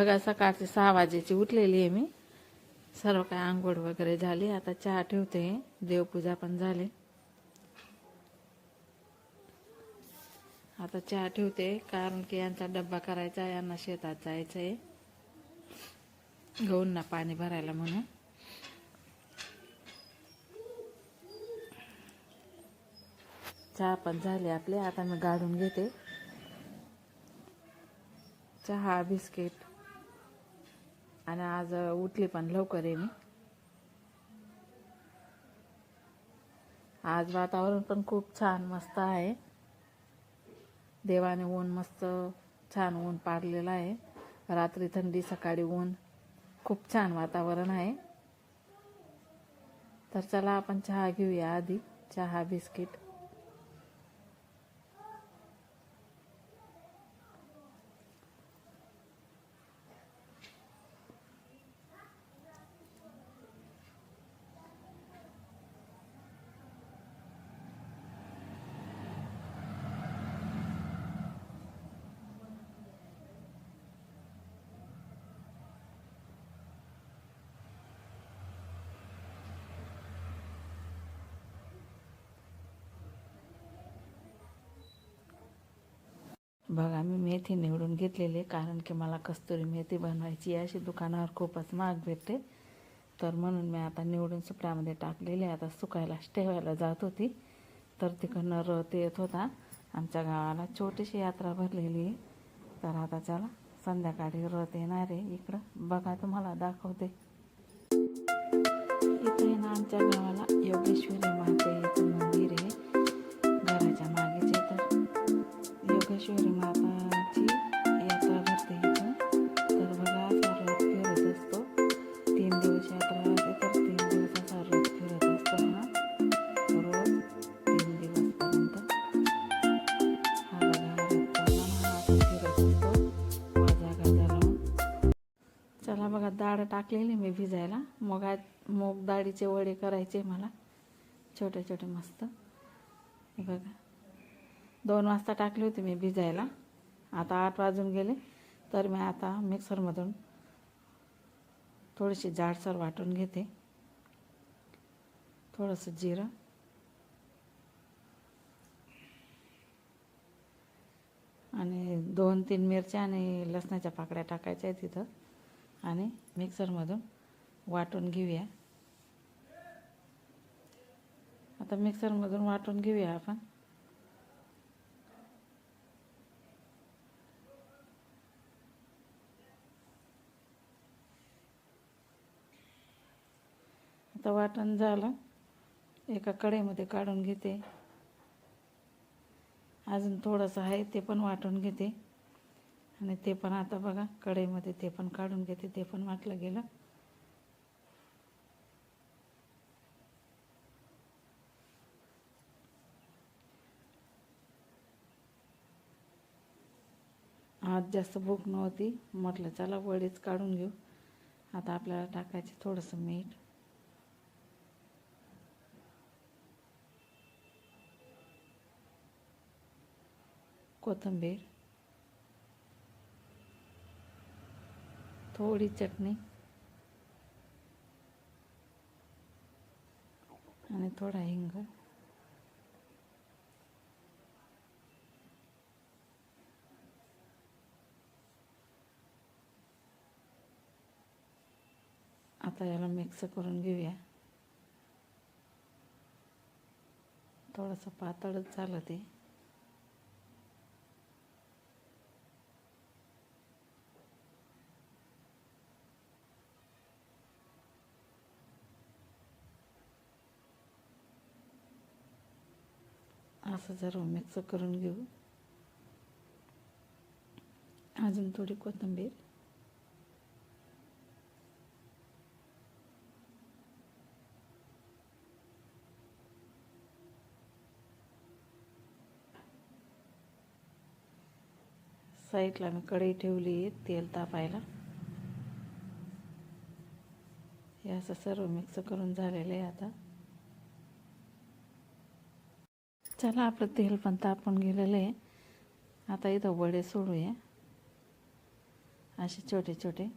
बघा सकाळचे सहा वाजेची उठलेली आहे मी. सर्व काय आंघोळ वगैरे झाली. आता चहा ठेवते. देवपूजा पण झाली. आता चहा ठेवते कारण की यांचा डब्बा करायचा आहे यांना शेतात जायचं आहे गहूंना पाणी भरायला म्हणून. चहा पण झाली आपले. आता मी गाडून घेते. चहा बिस्किट. आणि आज उठली पण लवकर आहे मी. आज वातावरण पण खूप छान मस्त आहे. देवाने ऊन मस्त छान ऊन पाडलेलं आहे. रात्री थंडी सकाळी ऊन. खूप छान वातावरण आहे. तर चला आपण चहा घेऊया आधी. चहा बिस्किट. बघा मी मेथी निवडून घेतलेली कारण की मला कस्तुरी मेथी बनवायची अशी दुकानावर खूपच महाग भेटते. तर म्हणून मी आता निवडून सुपड्यामध्ये टाकलेली आता सुकायला ठेवायला जात होती. तर तिकडनं रथ येत होता. आमच्या गावाला छोटीशी यात्रा भरलेली आहे. तर आता चला संध्याकाळी रथ येणार आहे इकडं. बघा तुम्हाला दाखवते. इथे ना आमच्या गावाला योगेश्वरी माते. योगेश्वरी माताची यात्रा भरते इथं तर बघा असा रथ फिरत असतो. तीन दिवस यात्रा राहते तर तीन दिवसाचा रथ फिरत असतो हा. रोज तीन दिवसपर्यंत. हा बघा रथ हा असा फिरत असतो. वाजा गाजा लावून चला बघा डाळ टाकलेली मी भिजायला. मोगा मूग डाळीचे वडे करायचे मला. छोटे छोटे मस्त. बघा. दोन वाजता टाकली होती मी भिजायला. आता आठ वाजून गेले. तर मी आता मिक्सरमधून थोडीशी जाडसर वाटून घेते. थोडंसं जिरं. आणि दोन तीन मिरच्या आणि लसणाच्या पाकळ्या टाकायच्या आहेत तिथं. आणि मिक्सरमधून वाटून घेऊया. आता मिक्सरमधून वाटून घेऊया आपण. आता वाटण झालं. एका कढईमध्ये काढून घेते. अजून थोडंसं आहे ते पण वाटून घेते. आणि ते पण आता बघा कढईमध्ये ते पण काढून घेते ते पण वाटलं गेलं. आज जास्त भूक नव्हती म्हटलं चला वडीच काढून घेऊ. आता आपल्याला टाकायचे थोडंसं मीठ. कोथिंबीर थोडी चटणी आणि थोडा हिंग. आता याला मिक्स करून घेऊया. थोडंसं पातळच झालं ते. असं जरा मिक्स करून घेऊ. अजून थोडी कोथिंबीर. साईडला मी कढई ठेवली आहे तेल तापायला. हे असं सर्व मिक्स करून झालेलं आहे आता. चला आपलं तेल पण तापून गेलेलं आहे. आता इथं वडे सोडूया. असे छोटे छोटे.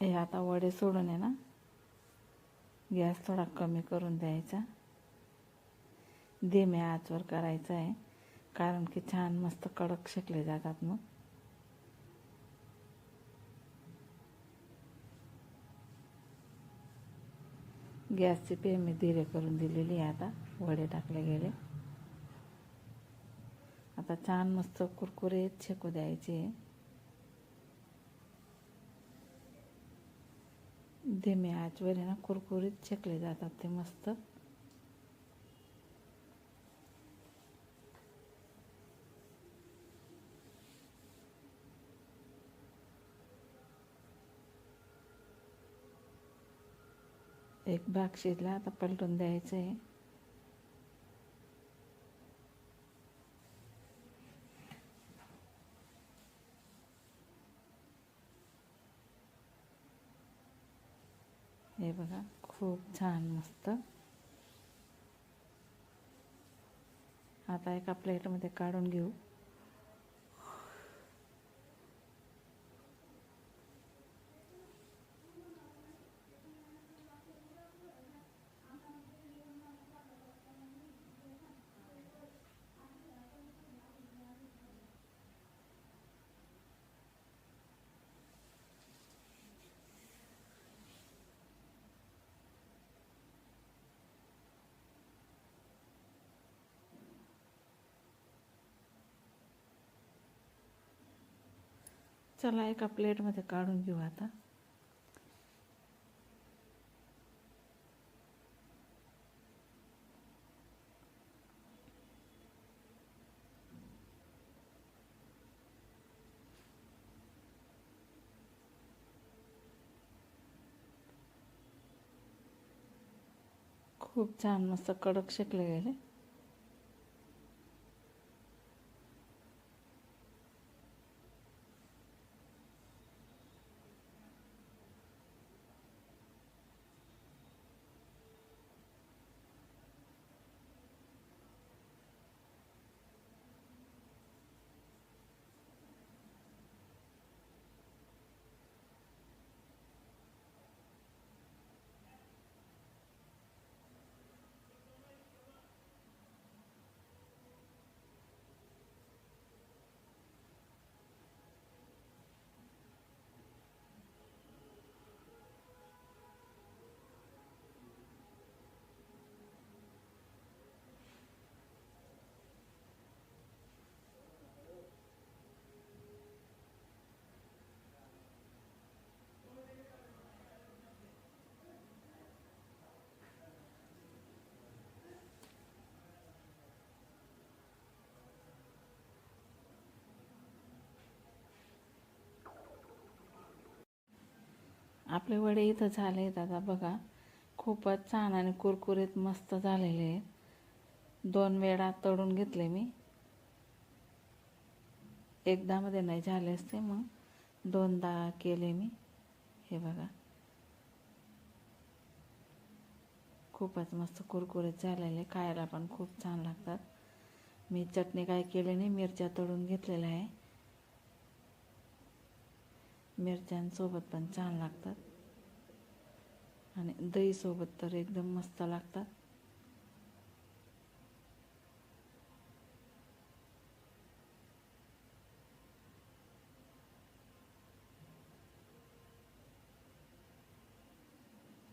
हे आता वडे सोडून आहे ना गॅस थोडा कमी करून द्यायचा. धीमे आचवर करायचा आहे कारण की छान मस्त कडक शेकले जातात मग. गॅसची पे मी धीरे करून दिलेली आहे आता. वडे टाकले गेले. आता छान मस्त कुरकुरीत शेकू द्यायचे धीमे आचवर आहे ना कुरकुरीत शेकले जातात ते मस्त. एक भाग शिजला आता पलटून द्यायचं आहे. हे बघा खूप छान मस्त. आता एका प्लेटमध्ये काढून घेऊ. चला एका प्लेटमध्ये काढून घेऊ आता. खूप छान मस्त कडक शेकले गेले. आपले वडे इथं झाले दादा बघा. खूपच छान आणि कुरकुरीत मस्त झालेले. आहेत दोन वेळा तळून घेतले मी. एकदामध्ये नाही झाले असते मग. दोनदा केले मी. हे बघा. खूपच मस्त कुरकुरीत झालेले. खायला पण खूप छान लागतात. मी चटणी काय केली नाही मिरच्या तळून घेतलेल्या आहे. मिरच्यांसोबत पण छान लागतात. आणि दहीसोबत तर एकदम मस्त लागतात.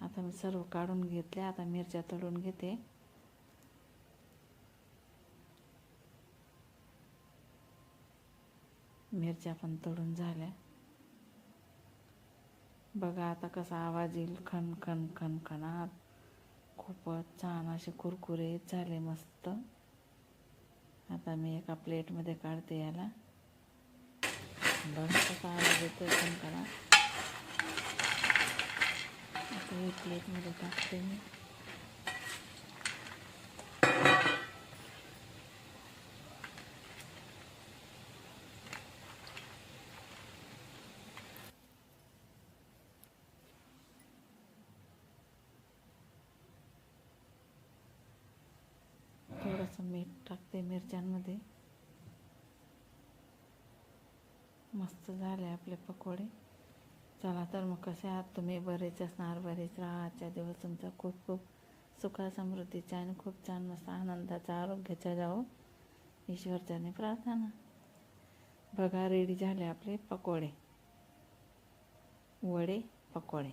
आता मी सर्व काढून घेतले आता मिरच्या तळून घेते. मिरच्या पण तळून झाल्या. बघा आता कसा आवाज येईल. खन खन खन खनात. खूपच छान असे कुरकुरीत झाले मस्त. आता मी एका प्लेटमध्ये काढते याला. बघा कसा आवाज येतो खनखनात आता हे प्लेटमध्ये टाकते मी मीठ टाकते मिरच्यांमध्ये. मस्त झाले आपले पकोडे. चला तर मग कसे आहात तुम्ही? बरेच असणार बरेच राहा. आजच्या दिवस तुमचा खूप खूप सुखा समृद्धीचा आणि खूप छान मस्त आनंदाचा आरोग्याचा जावो. ईश्वरच्याने प्रार्थना. बघा रेडी झाले आपले पकोडे. वडे पकोडे.